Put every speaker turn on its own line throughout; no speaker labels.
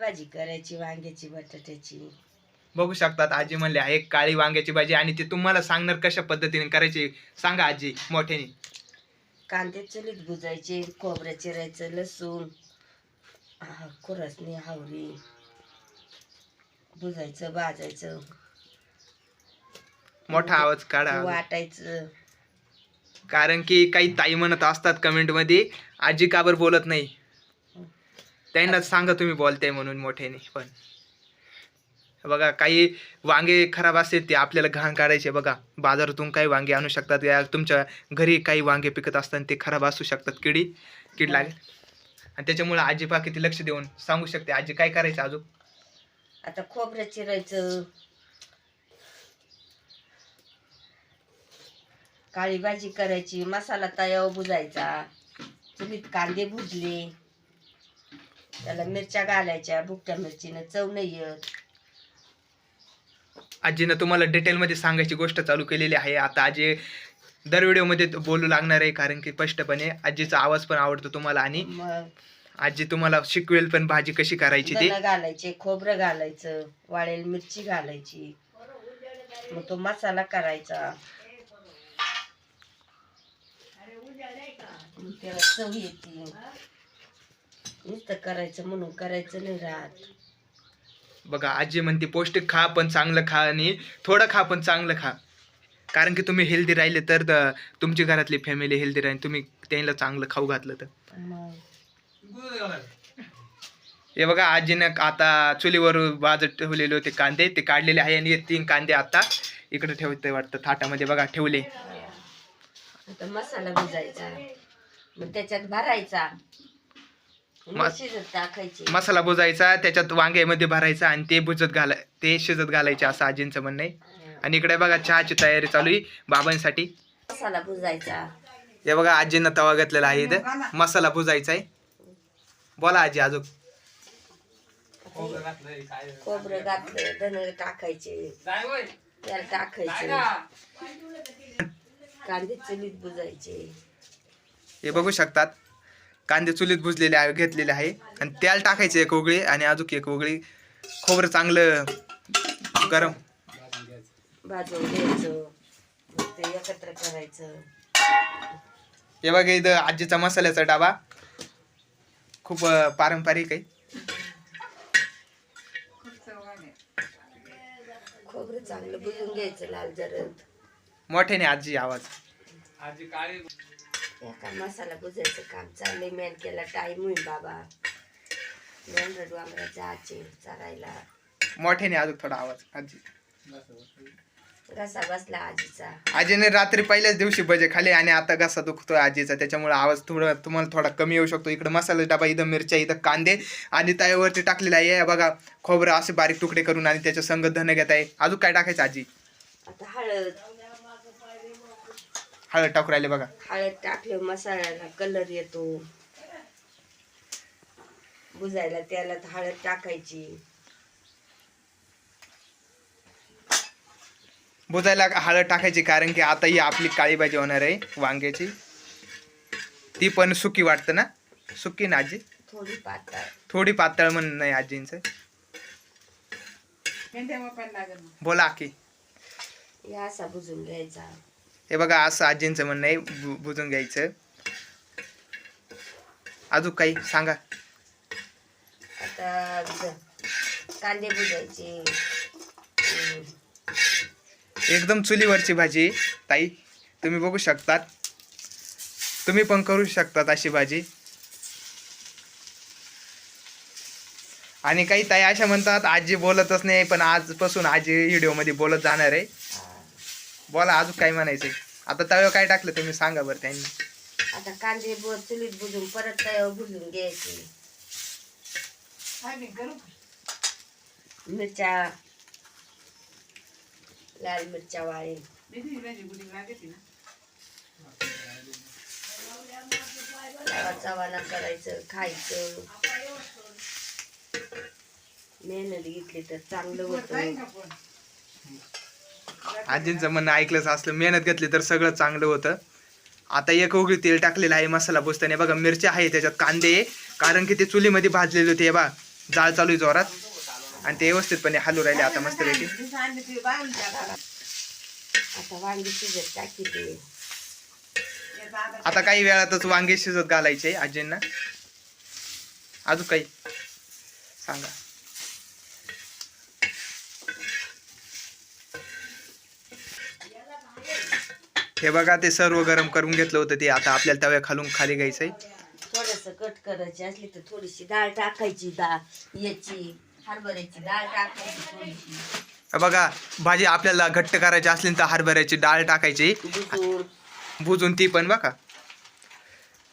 भाजी करायची वांग्याची बटाट्याची.
बघू शकतात आजी म्हणले आहे काळी वांग्याची भाजी आणि ते तुम्हाला सांगणार कशा पद्धतीने करायची? सांगा आजी मोठ्याने.
कांदे चुलीत भुजायचे खोबरं चिरायचं लसूण हा, खुरसणी हावरी भुजायचं भाजायचं.
मोठा आवाज काढा.
वाटायचं.
कारण की काही ताई म्हणत असतात कमेंटमध्ये आजी काबर बोलत नाही? त्यांना सांगा तुम्ही बोलताय म्हणून मोठ्याने पण. बघा काही वांगे खराब असतील ते आपल्याला घाण काढायचे बघा. बाजारातून काही वांगे आणू शकतात. या तुमच्या घरी काही वांगे पिकत असतात ते खराब असू शकतात. किडी कीड लागेल. आणि त्याच्यामुळे आजी पा किती लक्ष देऊन सांगू शकते. आजी काय करायचं अजून?
आता खोबरं चिरायचं. काळी भाजी करायची. मसाला तयावर भुजायचा चुलीत कांदे भुजले त्याला मिरच्या घालायच्या भुकट्या मिरचीनं चव नाही येत.
आजीनं तुम्हाला डिटेलमध्ये सांगायची गोष्ट चालू केलेली आहे. आता आजी दर व्हिडिओमध्ये बोलू लागणार आहे कारण की स्पष्टपणे आजीचा आवाज पण आवडतो तुम्हाला आणि
मग
आजी तुम्हाला शिकवेल पण भाजी कशी करायची ते.
घालायचे खोबरं घालायचं वाळेल मिरची घालायची. मग तो मसाला करायचा. मग त्याला चव येते. नुसतं करायचं म्हणून करायचं नाही राहत.
बघा आजी म्हणते पौष्टिक खा पण चांगलं खा आणि थोडं खा पण चांगलं खा. कारण की तुम्ही हेल्दी राहिले तर तुमची घरातली फॅमिली हेल्दी राहील तुम्ही त्यांना चांगलं खाऊ घातलं तर.
मग?
हे बघा आजीनं आता चुलीवर भाजत ठेवलेले होते कांदे. ते काढलेले आहे आणि हे तीन कांदे आता इकडे ठेवते वाटतं थाटामध्ये. बघा ठेवले.
आता मसाला भिजायचा. मग त्याच्यात भरायचा. मग
मस-
शिजत टाकायचे.
मसाला बुजायचा त्याच्यात वांग्यामध्ये भरायचा आणि ते बुजत घाला ते शिजत घालायचे असं आजींचं म्हणणं आहे. आणि इकडे बघा चहाची तयारी चालू आहे बाबांसाठी.
मसाला भुजायचा
हे बघा आजीनं तवा घातलेला आहे इथं. मसाला बुजायचा आहे. बोला आजी अजून.
खोबरं घातलं धन टाकायचे. त्याला टाकायचे. कांदे चुलीत भुजायचे
हे बघू शकतात. कांदे चुलीत भुजलेले आहे घेतलेले आहे. आणि त्याला टाकायचे एक उगळी आणि अजून एक उगळी. खोबरं चांगलं गरम.
भाजून घ्यायचं. मग ते एकत्र करायचं.
हे बघा इथं आजीचा मसाल्याचा डाबा. खूप अं, पारंपरिक आहे.
खोबरं चांगलं भुजून घ्यायचं लाल जरद
मोठ्याने आजी आवाज.
एका मसाला भुजायचं काम चाललंय. मॅन केला टाईम होईल बाबा. मेंढर डोंगरा जायचे चरायला
मोठ्याने अजून थोडा आवाज. आजी.
घसा बसला आजीचा.
आजीने रात्री पहिल्याच दिवशी बजे खाली आणि आता घसा दुखतोय आजीचा. त्याच्यामुळे आवाज थोडा तुम्हाला थोडा कमी येऊ शकतो. इकडे मसाला डबा इथं मिरच्या इथं कांदे आणि तव्यावरती टाकलेला आहे. बघा खोबरं असे बारीक तुकडे करून आणि त्याच्या संग धन घेत आहे अजून काय टाकायचं आजी?
आता हळद
हळद टाकू राहिले बघा.
हळद टाकले मसाल्याला कलर येतो. बुजायला त्याला हळद टाकायची.
बुजायला हळद टाकायची कारण की आता ही आपली काळी भाजी होणार आहे वांग्याची. ती पण सुकी वाटतं ना? सुकी ना आजी?
थोडी पातळ.
थोडी पातळ म्हणून नाही आजींचं. बोला की
या असा बुजून घ्यायचा.
हे बघा असं आजींचं म्हणणं आहे. बुजून घ्यायचं. अजून काही सांगा.
आता कांदे हम्म.
एकदम चुलीवरची भाजी ताई. तुम्ही बघू शकतात. तुम्ही पण करू शकतात अशी भाजी. आणि काही ताई अशा म्हणतात आजी बोलतच नाही पण आजपासून आजी व्हिडिओमध्ये बोलत जाणार आहे. बोला अजून काय म्हणायचंय? आता तव्यावर काय टाकलं तुम्ही सांगा बरं त्यांनी.
आता कांदे ब चुलीत बुजून परत तयावर भुजून घ्यायचे. मिरच्या लाल मिरच्या तवा चवाना करायचं खायचं. मेहनत घेतली तर चांगलं होतं.
आजींचं म्हणणं ऐकलंच असलं मेहनत घेतली तर सगळं चांगलं होतं. आता एक उघडी तेल टाकलेलं आहे मसाला बुजताना बघा मिरच्या आहे त्याच्यात कांदे. आहे. कारण की ते चुलीमध्ये भाजलेले होते हे बा जाळ चालू आहे जोरात. आणि ते व्यवस्थितपणे हलू राहिले आता मस्त पैकी
आता
काही वेळातच वांगे शिजत घालायचे आजींना. अजून काही? सांगा. हे बघा ते सर्व गरम करून घेतलं होतं ते. आता आपल्याला तव्या खालून खाली घ्यायचंय.
थोडस कट करायची असली तर थोडीशी डाळ टाकायची डाळ याची हरभऱ्याची डाळ टाकायची थोडीशी.
बघा भाजी आपल्याला घट्ट करायची असली तर हरभऱ्याची डाळ टाकायची. भुजून ती पण बघा.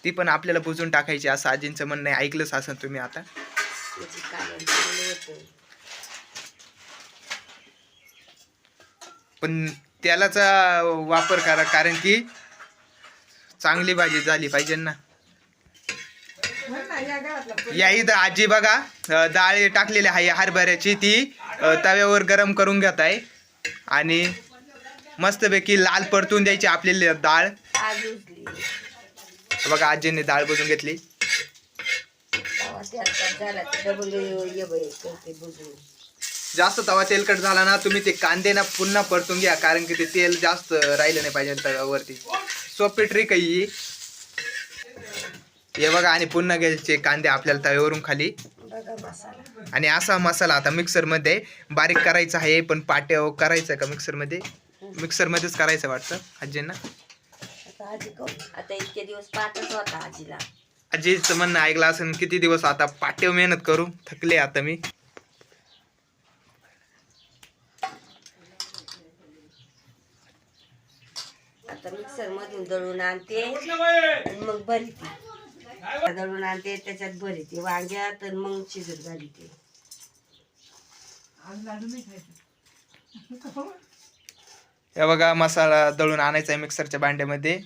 ती पण आपल्याला भुजून टाकायची असं आजींचं म्हणणं आहे. ऐकलंच असेल तुम्ही आता. पण तेलाचा वापर करा कारण की चांगली भाजी झाली पाहिजे ना. या इथं आजी बघा डाळ टाकलेली आहे हरभऱ्याची ती तव्यावर गरम करून घेत आहे. आणि मस्तपैकी लाल परतून द्यायची आपली डाळ. बघा आजीने डाळ बुजून घेतली. जास्त तवा तेलकट झाला ना तुम्ही ते कांदे ना पुन्हा परतून घ्या कारण की ते तेल जास्त राहिलं नाही पाहिजे तव्यावरती. सोपी ट्रिक आहे ही. हे बघा आणि पुन्हा घ्यायचे कांदे आपल्याला तव्यावरून खाली.
बघा मसाला.
आणि असा मसाला आता मिक्सरमध्ये बारीक करायचा आहे पण पाट्या करायचा आहे का मिक्सरमध्ये मिक्सरमध्येच करायचं वाटतं आजींना?
आता आजी कौ आता इतके दिवस पाहतच होता आजीला.
आजीचं म्हणणं ऐकलं असेल किती दिवस आता पाट्यावर मेहनत करू? थकले आता मी.
आता मिक्सर मधून दळून आणते. आणि मग भरीते दळून आणते त्याच्यात भरीते वांग्यात आणि मग शिजत घालीते.
हे बघा मसाला दळून आणायचा आहे मिक्सरच्या भांड्यामध्ये.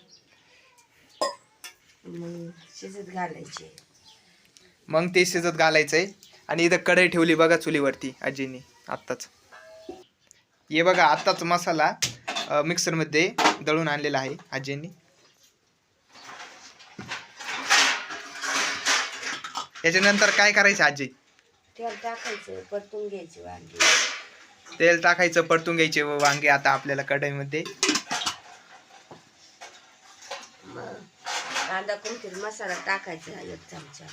मग शिजत घालायचे.
मग ते शिजत घालायचंय. आणि इथं कढई ठेवली बघा चुलीवरती आजीने आत्ताच. हे बघा आत्ताच मसाला. अं, मिक्सरमध्ये दळून आणलेला आहे आजींनी. याच्यानंतर काय करायचं आजी?
तेल टाकायचं परतून घ्यायचे वांगे.
तेल टाकायचं परतून घ्यायचे वांगे आता आपल्याला कढईमध्ये.
कांदा कोणतरी मसाला टाकायचा एक चमचा.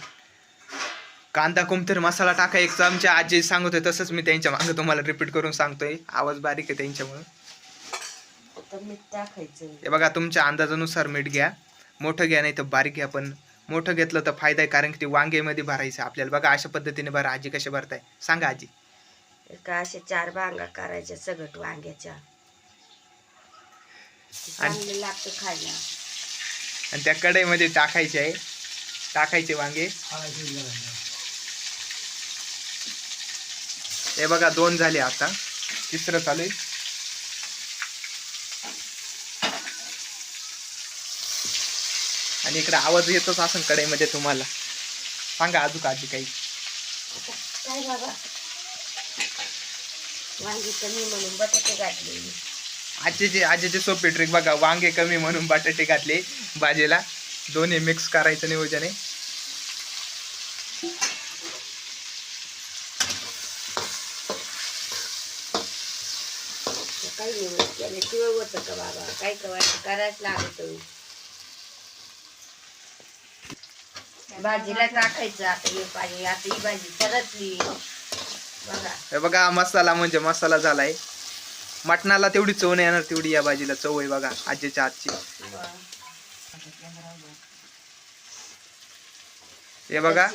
कांदा कुमथर मसाला टाका एक चमचा. आजी सांगत होते तसंच मी त्यांच्या मागे तुम्हाला रिपीट करून सांगतोय. आवाज बारीक आहे त्यांच्यामुळे.
आता मीठ टाकायचं.
हे बघा तुमच्या अंदाजानुसार मीठ घ्या. मोठं घ्या नाही तर बारीक घ्या पण मोठं घेतलं तर फायदा आहे कारण की ते वांग्यामध्ये भरायचं आपल्याला. बघा अशा पद्धतीने भरा आजी कसे भरताय. सांगा आजी.
का असे चार भांगा करायच्या सगट वांग्याच्या. ते चांगलं लागतं खायला.
आणि त्या कढईमध्ये टाकायचे आहे. टाकायचे वांगे. हे बघा दोन झाले आता. तिसरं चालू आहे. आणि इकडे आवाज येतच असेल कढईमध्ये तुम्हाला. सांगा अजून आजी काही.
काय बाबा? वांगी कमी म्हणून बटाटे घातले.
आजीची आजीची सोपी ट्रिक बघा वांगे कमी म्हणून बटाटे घातले भाजीला. दोन्ही मिक्स करायचं नियोजन आहे
काही नाही होतं का बाबा? काही का करायच लागत. भाजीला टाकायचं आता हे पाणी आता ही भाजी परतली. बघा.
हे बघा मसाला म्हणजे मसाला झालाय. मटणाला तेवढी चव नाही येणार तेवढी या भाजीला चव आहे बघा आजीच्या हातची. हे बघा.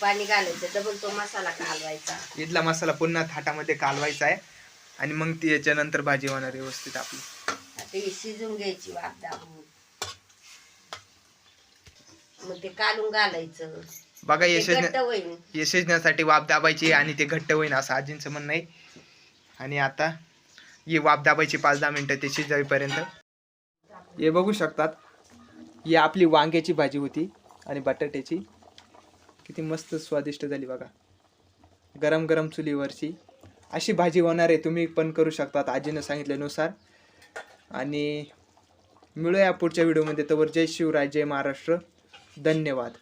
पाणी घालायचं डबल तो मसाला घालवायचा
इथला मसाला पुन्हा थाटामध्ये कालवायचा आहे. आणि मग ती याच्यानंतर भाजी होणार व्यवस्थित आपली.
आता ही शिजून घ्यायची वाफ दाबून. मग ते काढून घालायचं.
बघा यशस्वी
घट्ट होईल.
वाफ दाबायची आणि ते घट्ट होईन असं आजींचं म्हणणं आहे. आणि आता ही वाफ दाबायची पाच दहा मिनटं ते शिजावीपर्यंत. हे बघू शकतात ही आपली वांग्याची भाजी होती आणि बटाट्याची. किती मस्त स्वादिष्ट झाली बघा. गरम गरम चुलीवरची. अशी भाजी होणार आहे तुम्ही पण करू शकतात आजीनं सांगितल्यानुसार. आणि मिळूया पुढच्या व्हिडिओमध्ये. तवर जय शिवराय जय महाराष्ट्र. धन्यवाद.